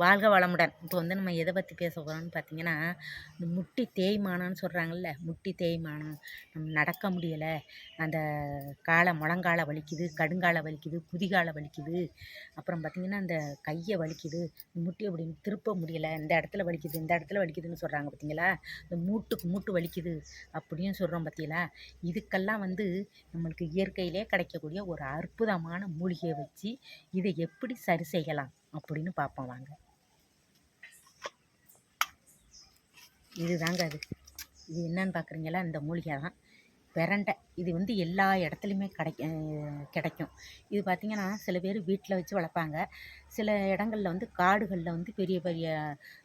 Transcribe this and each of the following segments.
வாழ்க வளமுடன். இப்போ வந்து நம்ம எதை பற்றி பேச போகிறோம்னு பார்த்தீங்கன்னா இந்த முட்டி தேய்மானம்னு சொல்கிறாங்கல்ல முட்டி தேய்மானம். நம்ம நடக்க முடியலை. அந்த காலை முழங்கால வலிக்குது கடுங்காலை வலிக்குது குதிகாலை வலிக்குது. அப்புறம் பார்த்திங்கன்னா அந்த கையை வலிக்குது. முட்டி அப்படின்னு திருப்ப முடியலை. இந்த இடத்துல வலிக்குது இந்த இடத்துல வலிக்குதுன்னு சொல்கிறாங்க பார்த்தீங்களா இந்த மூட்டுக்கு மூட்டு வலிக்குது அப்படின்னு சொல்கிறோம் பார்த்தீங்களா இதுக்கெல்லாம் வந்து நம்மளுக்கு இயற்கையிலே கிடைக்கக்கூடிய ஒரு அற்புதமான மூலிகையை வச்சு இதை எப்படி சரி செய்யலாம் அப்படின்னு பார்ப்போம் வாங்க. இதுதாங்க அது. இது என்னன்னு பார்க்குறீங்களா இந்த மூலிகை தான் பிரண்டை. இது வந்து எல்லா இடத்துலையுமே கிடைக்க கிடைக்கும். இது பார்த்திங்கன்னா சில பேர் வீட்டில் வச்சு வளர்ப்பாங்க. சில இடங்களில் வந்து காடுகளில் வந்து பெரிய பெரிய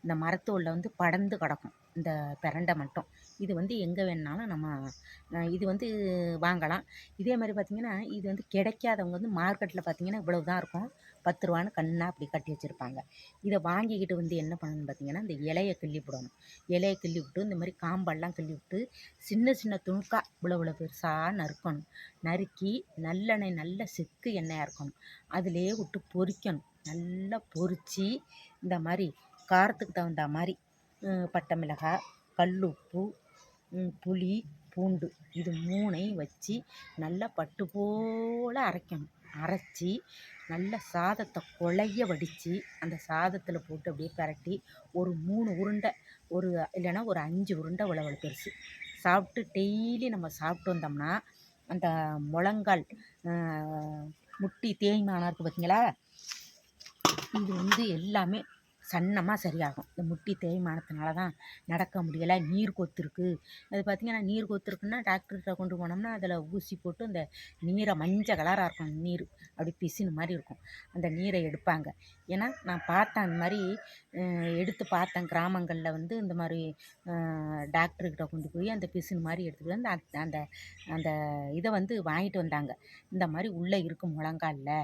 இந்த மரத்தூளில் வந்து படர்ந்து கிடக்கும். இந்த பிரண்டை மட்டும். இது வந்து எங்கே வேணுனாலும் நம்ம இது வந்து வாங்கலாம். இதே மாதிரி பார்த்திங்கன்னா இது வந்து கிடைக்காதவங்க வந்து மார்க்கெட்டில் பார்த்திங்கன்னா இவ்வளவு தான் இருக்கும். பத்து ரூபான்னு கண்ணாக அப்படி கட்டி வச்சுருப்பாங்க. இதை வாங்கிக்கிட்டு வந்து என்ன பண்ணணும்னு பார்த்திங்கன்னா இந்த இலையை கிள்ளி விடணும். இலையை கிள்ளி விட்டு இந்த மாதிரி காம்பெல்லாம் கிள்ளி விட்டு சின்ன சின்ன துணுக்காக இவ்வளோ இவ்வளோ பெருசாக நறுக்கணும். நறுக்கி நல்லெண்ணெய் நல்ல செக்கு எண்ணெயாக இருக்கணும். அதிலே விட்டு பொரிக்கணும். நல்லா பொரித்து இந்த மாதிரி காரத்துக்கு தகுந்த மாதிரி பட்டை மிளகாய் கல் உப்பு புளி பூண்டு இது மூணையும் வச்சு நல்லா பட்டு போல் அரைக்கணும். அரைச்சி நல்ல சாதத்தை குழைய வடித்து அந்த சாதத்தில் போட்டு அப்படியே பரட்டி ஒரு மூணு உருண்டை ஒரு இல்லைன்னா ஒரு அஞ்சு உருண்டை உழவல் பெருசு. சாப்பிட்டு டெய்லி நம்ம சாப்பிட்டு வந்தோம்னா அந்த முழங்கால் முட்டி தேய்மானம் இருக்குது பார்த்தீங்களா இது வந்து எல்லாமே சன்னமாக சரியாகும். இந்த முட்டி தேய்மானத்தினால தான் நடக்க முடியலை. நீர் கொத்துருக்குது அது பார்த்திங்கன்னா நீர் கொத்துருக்குன்னா டாக்டர்கிட்ட கொண்டு போனோம்னா அதில் ஊசி போட்டு இந்த நீரை மஞ்சள் கலராக இருக்கும். நீர் அப்படி பிசின் மாதிரி இருக்கும். அந்த நீரை எடுப்பாங்க. ஏன்னா நான் பார்த்தேன் அந்த மாதிரி எடுத்து பார்த்தேன். கிராமங்களில் வந்து இந்த மாதிரி டாக்டர்கிட்ட கொண்டு போய் அந்த பிசின் மாதிரி எடுத்துகிட்டு வந்து அந்த அந்த அந்த இதை வந்து வாங்கிட்டு வந்தாங்க. இந்த மாதிரி உள்ளே இருக்கும் முழங்காலில்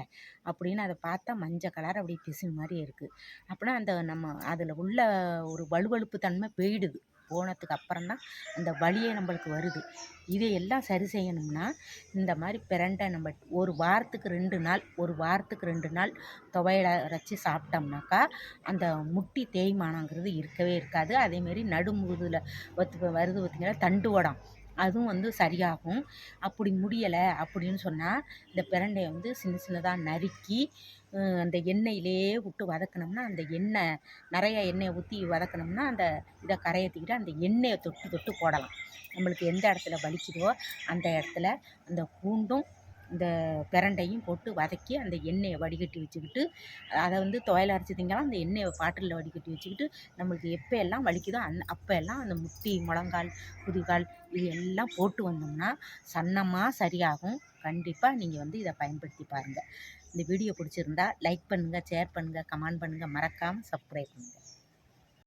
அப்படின்னு அதை பார்த்தா மஞ்சள் கலர் அப்படி பிசின் மாதிரி இருக்குது அப்படின்னா அந்த நம்ம அதில் உள்ள ஒரு வலுவழுப்பு தன்மை போயிடுது. போனதுக்கு அப்புறம் தான் அந்த வலியே நம்மளுக்கு வருது. இதையெல்லாம் சரி செய்யணும்னா இந்த மாதிரி பிரண்டை நம்ம ஒரு வாரத்துக்கு ரெண்டு நாள் ஒரு வாரத்துக்கு ரெண்டு நாள் துவையல அரைச்சி சாப்பிட்டோம்னாக்கா அந்த முட்டி தேய்மானங்கிறது இருக்கவே இருக்காது. அதேமாரி நடுமுதுல ஒத்து வருது பார்த்திங்கன்னா தண்டு வடம். அதுவும் வந்து சரியாகும். அப்படி முடியலை அப்படின்னு சொன்னால் இந்த பிரண்டையை வந்து சின்ன சின்னதாக நறுக்கி அந்த எண்ணெயிலே விட்டு வதக்கினோம்னா அந்த எண்ணெய் நிறையா எண்ணெயை ஊற்றி வதக்கினோம்னா அந்த இதை கரையத்திக்கிட்டு அந்த எண்ணெயை தொட்டு தொட்டு போடலாம். நம்மளுக்கு எந்த இடத்துல வலிக்குதோ அந்த இடத்துல அந்த பூண்டும் இந்த பிரண்டையும் போட்டு வதக்கி அந்த எண்ணெயை வடிகட்டி வச்சுக்கிட்டு அதை வந்து துவையல் அரைச்சி திங்கலாம். அந்த எண்ணெயை பாட்டிலில் வடிகட்டி வச்சுக்கிட்டு நம்மளுக்கு எப்போ எல்லாம் வலிக்குதோ அந் அப்போ எல்லாம் அந்த முட்டி முழங்கால் புதுகால் இது எல்லாம் போட்டு வந்தோம்னா சன்னமாக சரியாகும். கண்டிப்பாக நீங்கள் வந்து இதை பயன்படுத்தி பாருங்கள் இந்த வீடியோ பிடிச்சிருந்தா லைக் பண்ணுங்கள் ஷேர் பண்ணுங்கள் கமெண்ட் பண்ணுங்கள் மறக்காமல் சப்ஸ்கிரைப் பண்ணுங்கள்